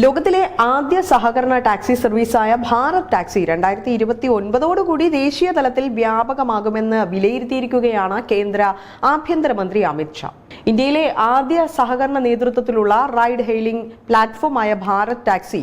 ലോകത്തിലെ ആദ്യ സഹകരണ ടാക്സി സർവീസായ ഭാരത് ടാക്സി രണ്ടായിരത്തി ഇരുപത്തി ഒൻപതോടുകൂടി ദേശീയ തലത്തിൽ വ്യാപകമാകുമെന്ന് വിലയിരുത്തിയിരിക്കുകയാണ് കേന്ദ്ര ആഭ്യന്തരമന്ത്രി അമിത് ഷാ. ഇന്ത്യയിലെ ആദ്യ സഹകരണ നേതൃത്വത്തിലുള്ള റൈഡ് ഹെയിലിംഗ് പ്ലാറ്റ്ഫോമായ ഭാരത് ടാക്സി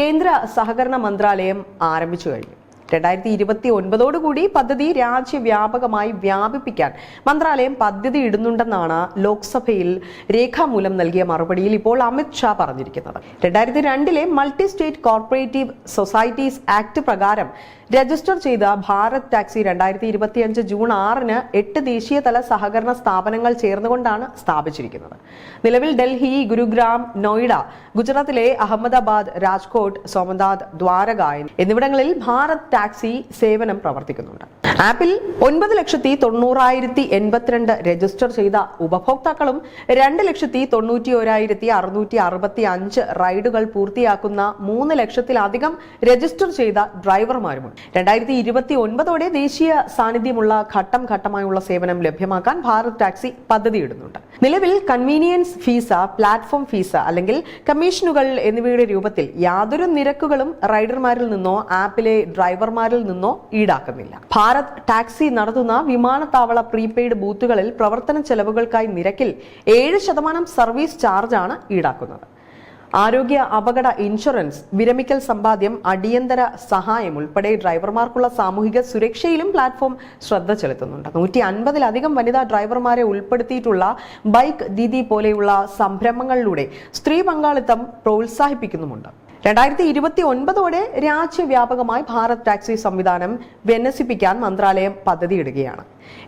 കേന്ദ്ര സഹകരണ മന്ത്രാലയം ആരംഭിച്ചു കഴിഞ്ഞു. രണ്ടായിരത്തി ഇരുപത്തി ഒൻപതോടുകൂടി പദ്ധതി രാജ്യവ്യാപകമായി വ്യാപിപ്പിക്കാൻ മന്ത്രാലയം പദ്ധതി ഇടുന്നുണ്ടെന്നാണ് ലോക്സഭയിൽ രേഖാമൂലം നൽകിയ മറുപടിയിൽ ഇപ്പോൾ അമിത് ഷാ പറഞ്ഞിരിക്കുന്നത്. രണ്ടായിരത്തി രണ്ടിലെ multi state cooperative societies act പ്രകാരം രജിസ്റ്റർ ചെയ്ത ഭാരത് ടാക്സി രണ്ടായിരത്തി ഇരുപത്തിയഞ്ച് ജൂൺ ആറിന് എട്ട് ദേശീയതല സഹകരണ സ്ഥാപനങ്ങൾ ചേർന്നുകൊണ്ടാണ് സ്ഥാപിച്ചിരിക്കുന്നത്. നിലവിൽ ഡൽഹി ഗുരുഗ്രാം നോയിഡ ഗുജറാത്തിലെ അഹമ്മദാബാദ് രാജ്കോട്ട് സോമനാഥ് ദ്വാരക എന്നിവിടങ്ങളിൽ ഭാരത് ടാക്സി സേവനം പ്രവർത്തിക്കുന്നുണ്ട്. ആപ്പിൽ ഒൻപത് ലക്ഷത്തി തൊണ്ണൂറായിരത്തി എൺപത്തിരണ്ട് രജിസ്റ്റർ ചെയ്ത ഉപഭോക്താക്കളും രണ്ട് ലക്ഷത്തി തൊണ്ണൂറ്റി ഒരായിരത്തി അറുന്നൂറ്റി അറുപത്തി അഞ്ച് റൈഡുകൾ പൂർത്തിയാക്കുന്ന മൂന്ന് ലക്ഷത്തിലധികം രജിസ്റ്റർ ചെയ്ത ഡ്രൈവർമാരുമുണ്ട്. രണ്ടായിരത്തി ഇരുപത്തി ഒൻപതോടെ ദേശീയ സാന്നിധ്യമുള്ള ഘട്ടം ഘട്ടമായുള്ള സേവനം ലഭ്യമാക്കാൻ ഭാരത് ടാക്സി പദ്ധതിയിടുന്നുണ്ട്. നിലവിൽ കൺവീനിയൻസ് ഫീസ പ്ലാറ്റ്ഫോം ഫീസ അല്ലെങ്കിൽ കമ്മീഷനുകൾ എന്നിവയുടെ രൂപത്തിൽ യാതൊരു നിരക്കുകളും റൈഡർമാരിൽ നിന്നോ ആപ്പിലെ ഡ്രൈവർമാരിൽ നിന്നോ ഈടാക്കുന്നില്ല. ഭാരത് ടാക്സി നടത്തുന്ന വിമാനത്താവള പ്രീപെയ്ഡ് ബൂത്തുകളിൽ പ്രവർത്തന ചെലവുകൾക്കായി നിരക്കിൽ ഏഴ് ശതമാനം സർവീസ് ചാർജാണ് ഈടാക്കുന്നത്. ആരോഗ്യ അപകട ഇൻഷുറൻസ് വിരമിക്കൽ സമ്പാദ്യം അടിയന്തര സഹായം ഉൾപ്പെടെ ഡ്രൈവർമാർക്കുള്ള സാമൂഹിക സുരക്ഷയിലും പ്ലാറ്റ്ഫോം ശ്രദ്ധ ചെലുത്തുന്നുണ്ട്. നൂറ്റി അൻപതിലധികം വനിതാ ഡ്രൈവർമാരെ ഉൾപ്പെടുത്തിയിട്ടുള്ള ബൈക്ക് ദീദി പോലെയുള്ള സംരംഭങ്ങളിലൂടെ സ്ത്രീ പങ്കാളിത്തം പ്രോത്സാഹിപ്പിക്കുന്നുമുണ്ട്. രണ്ടായിരത്തി ഇരുപത്തി ഒൻപതോടെ രാജ്യവ്യാപകമായി ഭാരത് ടാക്സി സംവിധാനം വിന്യസിപ്പിക്കാൻ മന്ത്രാലയം പദ്ധതിയിടുകയാണ്.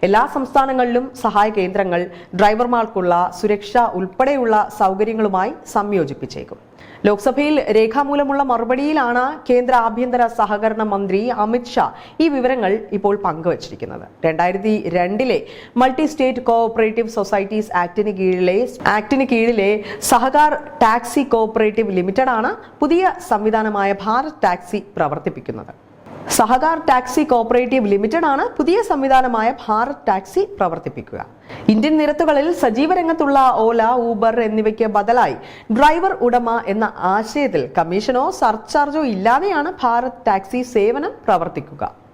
എല്ലാ സംസ്ഥാനങ്ങളിലും സഹായ കേന്ദ്രങ്ങൾ ഡ്രൈവർമാർക്കുള്ള സുരക്ഷ ഉൾപ്പെടെയുള്ള സൗകര്യങ്ങളുമായി സംയോജിപ്പിച്ചേക്കും. ലോക്സഭയിൽ രേഖാമൂലമുള്ള മറുപടിയിലാണ് കേന്ദ്ര ആഭ്യന്തര സഹകരണ മന്ത്രി അമിത് ഷാ ഈ വിവരങ്ങൾ ഇപ്പോൾ പങ്കുവച്ചിരിക്കുന്നത്. രണ്ടായിരത്തി രണ്ടിലെ മൾട്ടി സ്റ്റേറ്റ് കോഓപ്പറേറ്റീവ് സൊസൈറ്റീസ് ആക്ടിന് കീഴിലെ ആക്ടിന് കീഴിലെ സഹകാർ ടാക്സി കോഓപ്പറേറ്റീവ് ലിമിറ്റഡാണ് പുതിയ സംവിധാനമായ ഭാരത് ടാക്സി പ്രവർത്തിപ്പിക്കുന്നത്. സഹകാർ ടാക്സി കോപ്പറേറ്റീവ് ലിമിറ്റഡ് ആണ് പുതിയ സംവിധാനമായ ഭാരത് ടാക്സി പ്രവർത്തിപ്പിക്കുക. ഇന്ത്യൻ നിരത്തുകളിൽ സജീവ രംഗത്തുള്ള ഓല ഊബർ എന്നിവയ്ക്ക് ബദലായി ഡ്രൈവർ ഉടമ എന്ന ആശയത്തിൽ കമ്മീഷനോ സർചാർജോ ഇല്ലാതെയാണ് ഭാരത് ടാക്സി സേവനം പ്രവർത്തിക്കുക.